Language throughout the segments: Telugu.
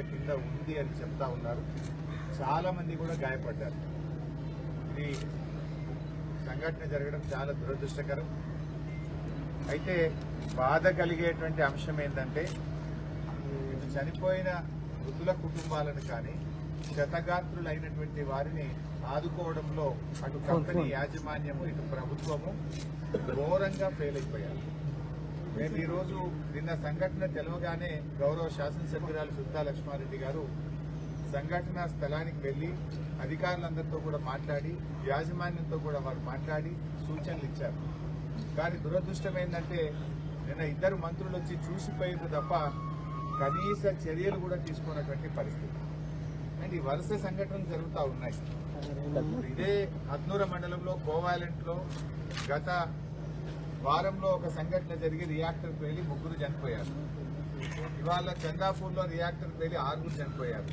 అంగుళాల కింద ఉంది అని చెప్తా ఉన్నారు. చాలా మంది కూడా గాయపడ్డారు. ఇది సంఘటన జరగడం చాలా దురదృష్టకరం. అయితే బాధ కలిగేటువంటి అంశం ఏంటంటే చనిపోయిన మృతుల కుటుంబాలను కానీ క్షతగాత్రులైనటువంటి వారిని ఆదుకోవడంలో అటు కంపెనీ యాజమాన్యము ఇటు ప్రభుత్వము ఘోరంగా ఫెయిల్ అయిపోయారు. మేము ఈరోజు నిన్న సంఘటన తెలవగానే గౌరవ శాసనసభ్యురాలు సుద్దా లక్ష్మారెడ్డి గారు సంఘటన స్థలానికి వెళ్ళి అధికారులందరితో కూడా మాట్లాడి యాజమాన్యంతో కూడా వారు మాట్లాడి సూచనలు ఇచ్చారు. కానీ దురదృష్టం ఏంటంటే నిన్న ఇద్దరు మంత్రులు వచ్చి చూసిపోయారు తప్ప కనీస చర్యలు కూడా తీసుకున్నటువంటి పరిస్థితి. అండ్ ఈ వరుస సంఘటనలు జరుగుతూ ఉన్నాయి. ఇదే హద్నూర మండలంలో కోవాలెంట్లో గత వారంలో ఒక సంఘటన జరిగి రియాక్టర్ పేలి ముగ్గురు చనిపోయారు. ఇవాళ చందాపూర్లో రియాక్టర్ పేలి ఆరుగురు చనిపోయారు.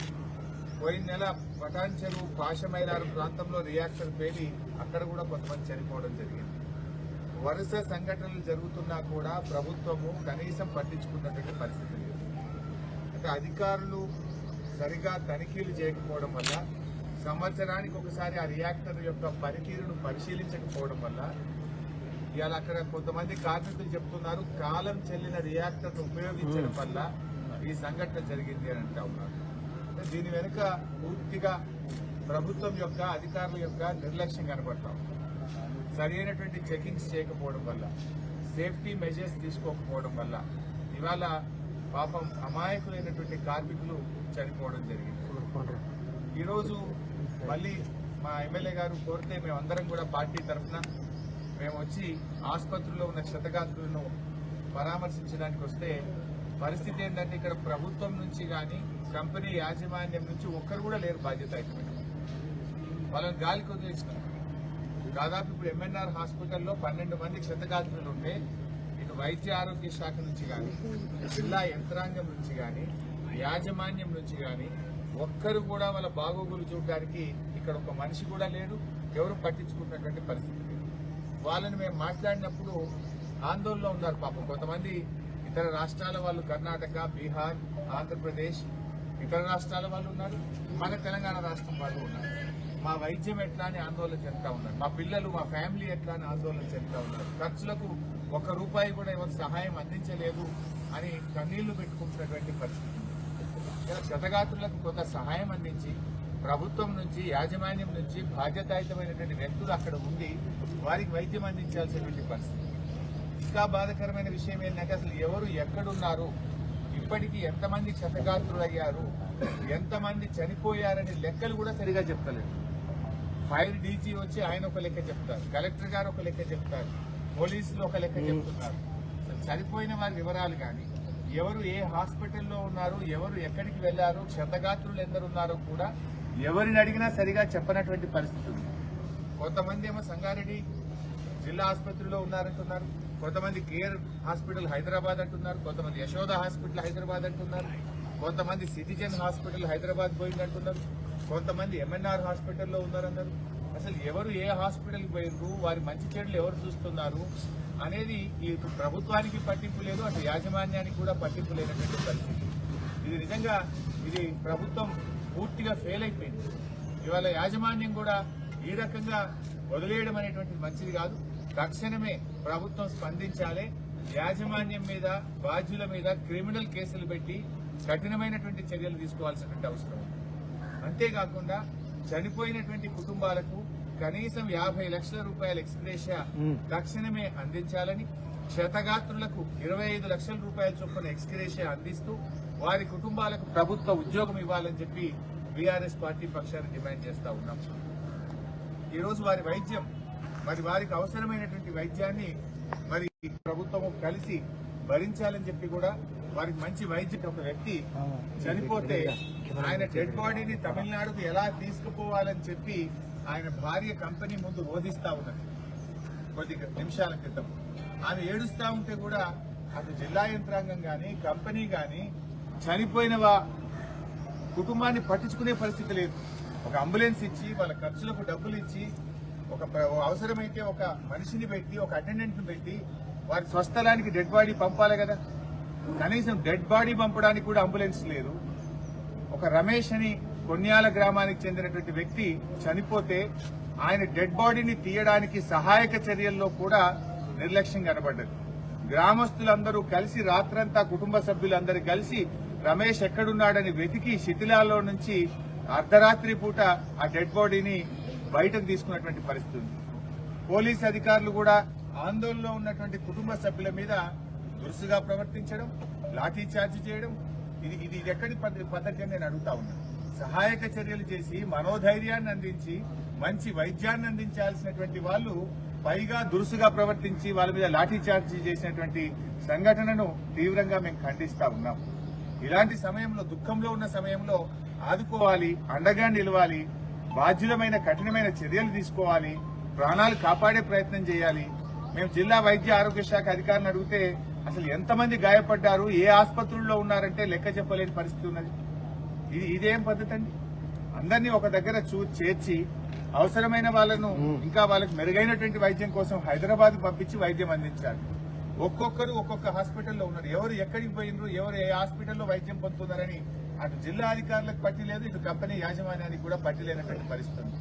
పోయిన నెల పటాన్ చెరువు పాషమైలారు ప్రాంతంలో రియాక్టర్ పేలి అక్కడ కూడా కొంతమంది చనిపోవడం జరిగింది. వరుస సంఘటనలు జరుగుతున్నా కూడా ప్రభుత్వము కనీసం పట్టించుకున్నటువంటి పరిస్థితి లేదు. అంటే అధికారులు సరిగా తనిఖీలు చేయకపోవడం వల్ల సంవత్సరానికి ఒకసారి ఆ రియాక్టర్ యొక్క పనితీరును పరిశీలించకపోవడం వల్ల ఇవాళ అక్కడ కొంతమంది కార్మికులు చెప్తున్నారు కాలం చెల్లిన రియాక్టర్ను ఉపయోగించడం వల్ల ఈ సంఘటన జరిగింది అని అంటా ఉన్నారు. దీని వెనుక పూర్తిగా ప్రభుత్వం యొక్క అధికారుల యొక్క నిర్లక్ష్యం కనబడతాం సరి అయినటువంటి చెకింగ్స్ చేయకపోవడం వల్ల సేఫ్టీ మెజర్స్ తీసుకోకపోవడం వల్ల ఇవాళ పాపం అమాయకులైనటువంటి కార్మికులు చనిపోవడం జరిగింది. ఈరోజు మళ్ళీ మా ఎమ్మెల్యే గారు కోరితే మేమందరం కూడా పార్టీ తరఫున మేము వచ్చి ఆసుపత్రిలో ఉన్న క్షతగాత్రులను పరామర్శించడానికి వస్తే పరిస్థితి ఏంటంటే ఇక్కడ ప్రభుత్వం నుంచి కానీ కంపెనీ యాజమాన్యం నుంచి ఒక్కరు కూడా లేరు బాధ్యత వాళ్ళని గాలికి వదిలేసినారు దాదాపు ఇప్పుడు ఎంఎన్ఆర్ హాస్పిటల్లో పన్నెండు మంది క్షతగాత్రులు ఉంటే ఇటు వైద్య ఆరోగ్య శాఖ నుంచి కానీ జిల్లా యంత్రాంగం నుంచి కానీ యాజమాన్యం నుంచి కానీ ఒక్కరు కూడా వాళ్ళ బాగోగులు చూడడానికి ఇక్కడ ఒక మనిషి కూడా లేడు. ఎవరు పట్టించుకున్నటువంటి పరిస్థితి? వాళ్ళని మేము మాట్లాడినప్పుడు ఆందోళనలో ఉన్నారు పాపం. కొంతమంది ఇతర రాష్ట్రాల వాళ్ళు కర్ణాటక బీహార్ ఆంధ్రప్రదేశ్ ఇతర రాష్ట్రాల వాళ్ళు ఉన్నారు మన తెలంగాణ రాష్ట్రం వాళ్ళు ఉన్నారు. మా వైద్యం ఎట్లా అని ఆందోళన చెందుతా ఉన్నారు. మా పిల్లలు మా ఫ్యామిలీ ఎట్లా అని ఆందోళన చెందుతా ఉన్నారు. ఖర్చులకు ఒక్క రూపాయి కూడా ఎవరు సహాయం అందించలేదు అని కన్నీళ్ళు పెట్టుకుంటున్నటువంటి పరిస్థితి ఇలా క్షతగాత్రులకు కొంత సహాయం అందించి ప్రభుత్వం నుంచి యాజమాన్యం నుంచి బాధ్యతాయుతమైనటువంటి వ్యక్తులు అక్కడ ఉండి వారికి వైద్యం అందించాల్సినటువంటి పరిస్థితి. ఇంకా బాధాకరమైన విషయం ఏంటంటే అసలు ఎవరు ఎక్కడున్నారు? ఇప్పటికీ ఎంతమంది క్షతగాత్రులయ్యారు? ఎంతమంది చనిపోయారని లెక్కలు కూడా సరిగా చెప్తలేదు. ఫైర్ డీజీ వచ్చి ఆయన ఒక లెక్క చెప్తారు కలెక్టర్ గారు ఒక లెక్క చెప్తారు పోలీసులు ఒక లెక్క చెప్తున్నారు. చనిపోయిన వారి వివరాలు కానీ ఎవరు ఏ హాస్పిటల్లో ఉన్నారు ఎవరు ఎక్కడికి వెళ్ళారు క్షతగాత్రులు ఎందరు ఉన్నారో కూడా ఎవరిని అడిగినా సరిగా చెప్పనటువంటి పరిస్థితి ఉంది. కొంతమంది ఏమో సంగారెడ్డి జిల్లా ఆసుపత్రిలో ఉన్నారంటున్నారు. కొంతమంది కేర్ హాస్పిటల్ హైదరాబాద్ అంటున్నారు. కొంతమంది యశోద హాస్పిటల్ హైదరాబాద్ అంటున్నారు. కొంతమంది సిటిజన్ హాస్పిటల్ హైదరాబాద్ పోయిందంటున్నారు కొంతమంది ఎంఎన్ఆర్ హాస్పిటల్లో ఉన్నారన్నారు అసలు ఎవరు ఏ హాస్పిటల్కి పోయారు వారి మంచి చెడులు ఎవరు చూస్తున్నారు? అనేది ఇటు ప్రభుత్వానికి పట్టింపు లేదు అటు యాజమాన్యానికి కూడా పట్టింపు లేనటువంటి పరిస్థితి. ఇది నిజంగా ఇది ప్రభుత్వం పూర్తిగా ఫెయిల్ అయిపోయింది. ఇవాళ యాజమాన్యం కూడా ఈ రకంగా వదిలేయడం అనేటువంటిది మంచిది కాదు. తక్షణమే ప్రభుత్వం స్పందించాలి. యాజమాన్యం మీద బాధ్యుల మీద క్రిమినల్ కేసులు పెట్టి కఠినమైనటువంటి చర్యలు తీసుకోవాల్సినటువంటి అవసరం అంతేకాకుండా చనిపోయినటువంటి కుటుంబాలకు కనీసం యాభై లక్షల రూపాయల ఎక్స్గ్రేషియా తక్షణమే అందించాలని క్షతగాత్రులకు ఇరవై ఐదు లక్షల రూపాయల చొప్పున ఎక్స్గ్రేషియా అందిస్తూ వారి కుటుంబాలకు ప్రభుత్వ ఉద్యోగం ఇవ్వాలని చెప్పి బీఆర్ఎస్ పార్టీ పక్షాన్ని డిమాండ్ చేస్తా ఉన్నాం. ఈ రోజు వారి వైద్యం మరి వారికి అవసరమైనటువంటి వైద్యాన్ని మరి ప్రభుత్వము కలిసి భరించాలని చెప్పి కూడా వారికి మంచి వైద్యం ఒక వ్యక్తి చనిపోతే ఆయన డెడ్ బాడీని తమిళనాడుకు ఎలా తీసుకుపోవాలని చెప్పి ఆయన భార్య కంపెనీ ముందు రోధిస్తా ఉన్నది. కొద్ది నిమిషాల క్రితం. ఆమె ఏడుస్తా ఉంటే కూడా అటు జిల్లా యంత్రాంగం గాని కంపెనీ గాని చనిపోయినవా? కుటుంబాన్ని పట్టించుకునే పరిస్థితి లేదు. ఒక అంబులెన్స్ ఇచ్చి వాళ్ళ ఖర్చులకు డబ్బులు ఇచ్చి ఒక అవసరమైతే ఒక మనిషిని పెట్టి ఒక అటెండెంట్ని పెట్టి వారి స్వస్థలానికి డెడ్ బాడీ పంపాలి కదా. కనీసం డెడ్ బాడీ పంపడానికి కూడా అంబులెన్స్ లేదు. ఒక రమేష్ అని కొన్యాల గ్రామానికి చెందినటువంటి వ్యక్తి చనిపోతే ఆయన డెడ్ బాడీని తీయడానికి సహాయక చర్యల్లో కూడా నిర్లక్ష్యం కనబడ్డది. గ్రామస్తులందరూ కలిసి రాత్రంతా కుటుంబ సభ్యులందరూ కలిసి రమేష్ ఎక్కడున్నాడని వెతికి శిథిలాల్లో నుంచి అర్ధరాత్రి పూట ఆ డెడ్ బాడీని బయటకు తీసుకున్నటువంటి పరిస్థితి ఉంది. పోలీస్ అధికారులు కూడా ఆందోళనలో ఉన్నటువంటి కుటుంబ సభ్యుల మీద దురుసుగా ప్రవర్తించడం లాఠీచార్జ్ చేయడం ఇది ఇది ఎక్కడి పద్ధతి నేను అడుగుతా ఉన్నాను సహాయక చర్యలు చేసి మనోధైర్యాన్ని అందించి మంచి వైద్యాన్ని అందించాల్సినటువంటి వాళ్ళు పైగా దురుసుగా ప్రవర్తించి వాళ్ళ మీద లాఠీ చార్జ్ చేసినటువంటి సంఘటనను తీవ్రంగా మేము ఖండిస్తా ఉన్నాం. ఇలాంటి సమయంలో దుఃఖంలో ఉన్న సమయంలో ఆదుకోవాలి అండగా నిలవాలి బాధ్యులమైన కఠినమైన చర్యలు తీసుకోవాలి ప్రాణాలు కాపాడే ప్రయత్నం చేయాలి. మేము జిల్లా వైద్య ఆరోగ్య శాఖ అధికారులను అడిగితే అసలు ఎంతమంది గాయపడ్డారు ఏ ఆసుపత్రుల్లో ఉన్నారంటే లెక్క చెప్పలేని పరిస్థితి ఉన్నది. ఇది ఇదేం పద్ధతి అండి? అందరినీ ఒక దగ్గర చూ చేర్చి అవసరమైన వాళ్ళను ఇంకా వాళ్ళకి మెరుగైనటువంటి వైద్యం కోసం హైదరాబాద్ పంపించి వైద్యం అందించాలి. ఒక్కొక్కరు ఒక్కొక్క హాస్పిటల్లో ఉన్నారు. ఎవరు ఎక్కడికి పోయినరు ఎవరు ఏ హాస్పిటల్లో వైద్యం పొందుతున్నారని అటు జిల్లా అధికారులకు పట్టి లేదు ఇటు కంపెనీ యాజమాన్యానికి కూడా పట్టి లేనటువంటి పరిస్థితి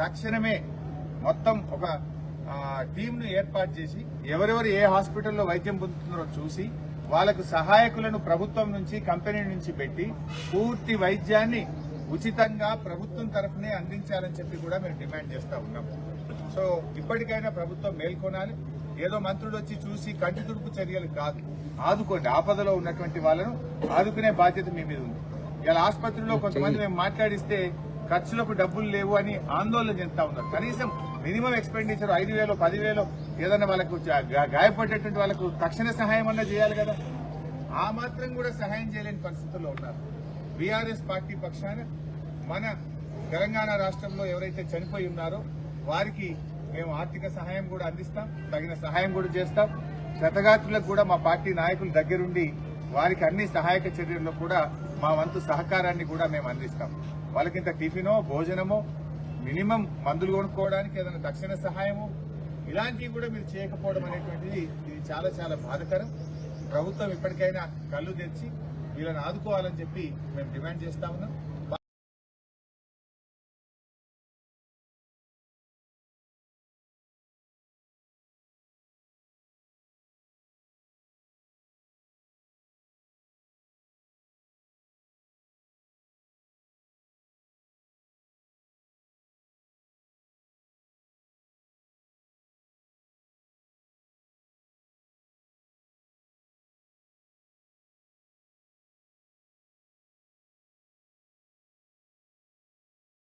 తక్షణమే మొత్తం ఒక టీంను ఏర్పాటు చేసి ఎవరెవరు ఏ హాస్పిటల్లో వైద్యం పొందుతున్నారో చూసి వాళ్ళకు సహాయకులను ప్రభుత్వం నుంచి కంపెనీ నుంచి పెట్టి పూర్తి వైద్యాన్ని ఉచితంగా ప్రభుత్వం తరఫునే అందించాలని చెప్పి కూడా మేము డిమాండ్ చేస్తా ఉన్నాం సో ఇప్పటికైనా ప్రభుత్వం మేల్కొనాలి. ఏదో మంత్రులు వచ్చి చూసి కంటి తుడుపు చర్యలు కాదు. ఆదుకోండి. ఆపదలో ఉన్నటువంటి వాళ్ళను ఆదుకునే బాధ్యత మీ మీద ఉంది. ఇలా ఆసుపత్రిలో కొంతమంది మేము మాట్లాడిస్తే ఖర్చులకు డబ్బులు లేవు అని ఆందోళన చెందుతా ఉన్నారు. కనీసం మినిమం ఎక్స్పెండిచర్ ఐదు వేలు పదివేలు ఏదైనా వాళ్ళకు జా- గా- గాయపడ్డటువంటి వాళ్ళకు తక్షణ సహాయం అన్నా చేయాలి కదా. ఆ మాత్రం కూడా సహాయం చేయలేని పరిస్థితుల్లో ఉన్నారు. బీఆర్ఎస్ పార్టీ పక్షాన మన తెలంగాణ రాష్ట్రంలో ఎవరైతే చనిపోయి ఉన్నారో వారికి మేము ఆర్థిక సహాయం కూడా అందిస్తాం తగిన సహాయం కూడా చేస్తాం. క్షతగాత్రులకు కూడా మా పార్టీ నాయకుల దగ్గరుండి వారికి అన్ని సహాయక చర్యల్లో కూడా మా వంతు సహకారాన్ని కూడా మేము అందిస్తాం. వాళ్ళకింత టిఫినో భోజనమో మినిమం మందులు కొనుక్కోవడానికి ఏదైనా తక్షణ సహాయము ఇలాంటివి కూడా మీరు చేయకపోవడం అనేటువంటిది ఇది చాలా చాలా బాధకరం. ప్రభుత్వం ఇప్పటికైనా కళ్ళు తెచ్చి వీళ్ళని ఆదుకోవాలని చెప్పి మేము డిమాండ్ చేస్తా ఉన్నాం.